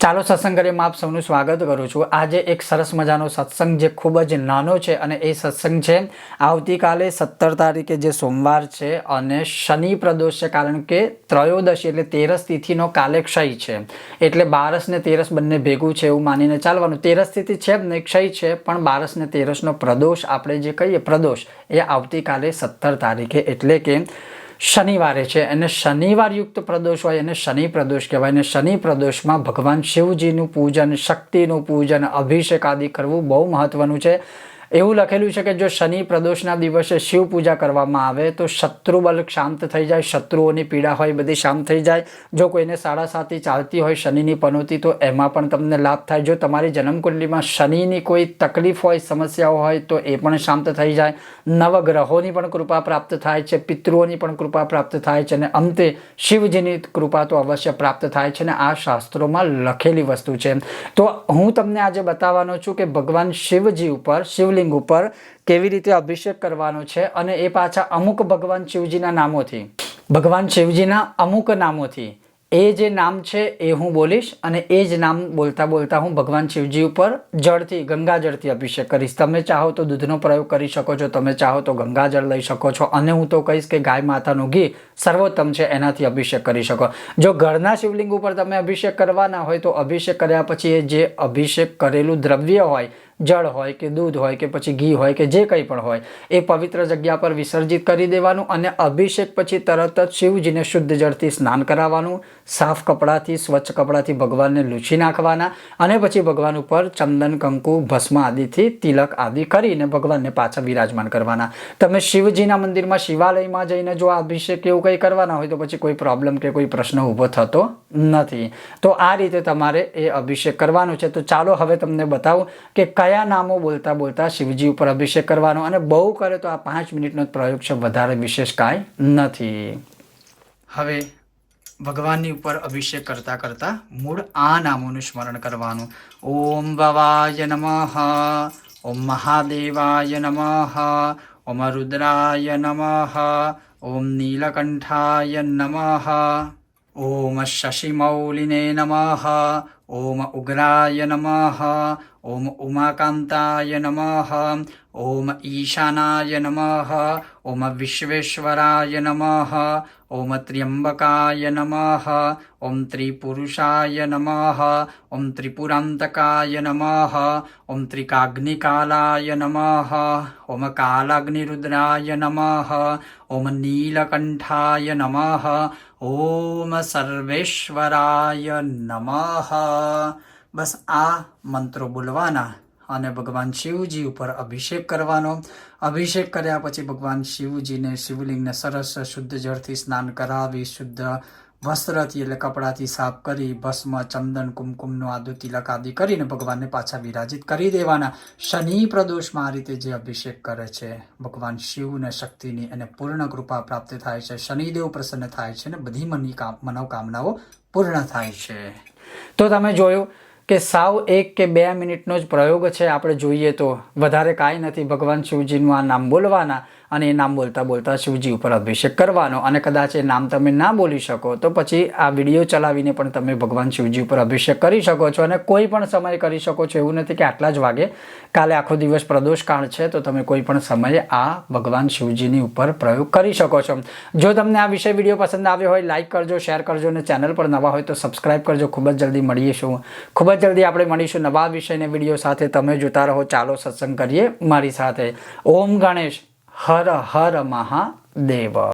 ચાલો સત્સંગ આપ સૌનું સ્વાગત કરું છું. આજે એક સરસ મજાનો સત્સંગ જે ખૂબ જ નાનો છે અને એ સત્સંગ છે આવતીકાલે સત્તર તારીખે જે સોમવાર છે અને શનિ પ્રદોષ છે કારણ કે ત્રયોદશી એટલે તેરસ તિથિનો કાલે ક્ષય છે. એટલે બારસ ને તેરસ બંને ભેગું છે એવું માનીને ચાલવાનું. તેરસ તિથિ છે જ નહીં ક્ષય છે પણ બારસ ને તેરસનો પ્રદોષ આપણે જે કહીએ પ્રદોષ એ આવતીકાલે સત્તર તારીખે. એટલે કે શનિવારે છે. અને શનિવાર યુક્ત પ્રદોષ હોય, એને શનિ પ્રદોષ કહેવાય. અને શનિ પ્રદોષમાં ભગવાન શિવજીનું પૂજન, શક્તિનું પૂજન, અભિષેક આદિ કરવું બહુ મહત્વનું છે. એવું લખેલું છે કે જો શનિ પ્રદોષના દિવસે શિવ પૂજા કરવામાં આવે, તો શત્રુબલ શાંત થઈ જાય, શત્રુઓની પીડા હોય બધી શાંત થઈ જાય. જો કોઈને સાડા સાતી ચાલતી હોય શનિની પનોતી, તો એમાં પણ તમને લાભ થાય. જો તમારી જન્મકુંડલીમાં શનિની કોઈ તકલીફ હોય, સમસ્યાઓ હોય, તો એ પણ શાંત થઈ જાય. નવગ્રહોની પણ કૃપા પ્રાપ્ત થાય છે, પિતૃઓની પણ કૃપા પ્રાપ્ત થાય છે, અને અંતે શિવજીની કૃપા તો અવશ્ય પ્રાપ્ત થાય છે, અને આ શાસ્ત્રોમાં લખેલી વસ્તુ છે. તો હું તમને આજે બતાવવાનો છું કે ભગવાન શિવજી ઉપર શિવલિંગ ઉપર કેવી રીતે અભિષેક કરવાનો છે અને એ પાછા અમુક ભગવાન શિવજીના નામોથી. ભગવાન શિવજીના અમુક નામોથી. એ જે નામ છે એ હું બોલીશ અને એ જ નામ બોલતા બોલતા હું ભગવાન શિવજી ઉપર જળથી, ગંગાજળથી અભિષેક કરીશ. તમે ચાહો તો દૂધનો પ્રયોગ કરી શકો છો, તમે ચાહો તો ગંગાજળ લઈ શકો છો અને હું તો કહીશ કે ગાય માતાનું ઘી સર્વોત્તમ છે, એનાથી અભિષેક કરી શકો. જો ઘરના શિવલિંગ ઉપર તમે અભિષેક કરવાના હોય તો અભિષેક કર્યા પછી એ જે અભિષેક કરેલું દ્રવ્ય હોય જળ હોય કે દૂધ હોય કે પછી ઘી હોય કે જે કંઈ પણ હોય, એ પવિત્ર જગ્યા પર વિસર્જિત કરી દેવાનું અને અભિષેક પછી તરત જ શિવજીને શુદ્ધ જળથી સ્નાન કરાવવાનું, સાફ કપડાથી, સ્વચ્છ કપડાથી ભગવાનને લૂછી નાખવાના અને પછી ભગવાન ઉપર ચંદન, કંકુ, ભસ્મ આદિથી તિલક આદિ કરીને ભગવાનને પાછા વિરાજમાન કરવાના. તમે શિવજીના મંદિરમાં શિવાલયમાં જઈને જો અભિષેક એવું કંઈ કરવાના હોય તો પછી કોઈ પ્રોબ્લેમ કે કોઈ પ્રશ્ન ઊભો થતો નથી. તો આ રીતે તમારે એ અભિષેક કરવાનો છે. તો ચાલો હવે તમને બતાવું કે કયા નામો બોલતા બોલતા શિવજી ઉપર અભિષેક કરવાનો અને બહુ કરે તો આ પાંચ મિનિટનો પ્રયોગ છે, વધારે વિશેષ કાંઈ નથી. હવે ભગવાનની ઉપર અભિષેક કરતા કરતા મૂળ આ નામોનું સ્મરણ કરવાનું. ઓમ ભવાય નમઃ, ઓમ મહાદેવાય નમઃ, ઓમ રુદ્રાય નમઃ, ઓમ નીલકંઠાય નમઃ, ઓમ શશિમૌલિને નમઃ, ઓમ ઉગ્રાય નમઃ ॐ उमाकान्ताय नमः ॐ ईशानाय नमः ॐ विश्वेश्वराय नमः ॐ त्र्यम्बकाय नमः ॐ त्रिपुरुषाय नमः ॐ त्रिपुरान्तकाय नमः ॐ त्रिकाग्निकालाय नमः ॐ कालाग्निरुद्राय नमः ॐ नीलकण्ठाय नमः ॐ सर्वेश्वराय नमः। બસ આ મંત્રો બોલવાના અને ભગવાન શિવજી ઉપર અભિષેક કરવાનો. અભિષેક કર્યા પછી ભગવાન શિવજીને શિવલિંગને સરસ શુદ્ધ જળથી સ્નાન કરાવી, શુદ્ધ વસ્ત્રથી એટલે કપડાથી સાફ કરી, ભસ્મ, ચંદન, કુમકુમનો આદુ તિલક આદિ કરીને ભગવાનને પાછા વિરાજિત કરી દેવાના. શનિ પ્રદોષમાં આ રીતે જે અભિષેક કરે છે, ભગવાન શિવને શક્તિની અને પૂર્ણ કૃપા પ્રાપ્ત થાય છે, શનિદેવ પ્રસન્ન થાય છે અને બધી મની કામ મનોકામનાઓ પૂર્ણ થાય છે. તો તમે જોયું કે સાવ એક કે બે મિનિટનો જ પ્રયોગ છે. આપણે જોઈએ તો વધારે કાંઈ નથી. ભગવાન શિવજીનું આ નામ બોલવાના અને એ નામ બોલતા બોલતા શિવજી ઉપર અભિષેક કરવાનો. અને કદાચ એ નામ તમે ના બોલી શકો, તો પછી આ વીડિયો ચલાવીને પણ તમે ભગવાન શિવજી ઉપર અભિષેક કરી શકો છો. અને કોઈ પણ સમયે કરી શકો છો. એવું નથી કે આટલા જ વાગે. કાલે આખો દિવસ પ્રદોષ કાળ છે, તો તમે કોઈ પણ સમયે આ ભગવાન શિવજીની ઉપર પ્રયોગ કરી શકો છો. જો તમને આ વિષય વીડિયો પસંદ આવ્યો હોય લાઇક કરજો શેર કરજો અને ચેનલ પર નવા હોય તો સબસ્ક્રાઇબ કરજો. ખૂબ જ જલ્દી મળીશું ખૂબ જ જલ્દી આપણે મળીશું નવા વિષયને વીડિયો સાથે. તમે જોતા રહો. ચાલો સત્સંગ કરીએ મારી સાથે. ઓમ ગણેશ. હર હર મહાદેવ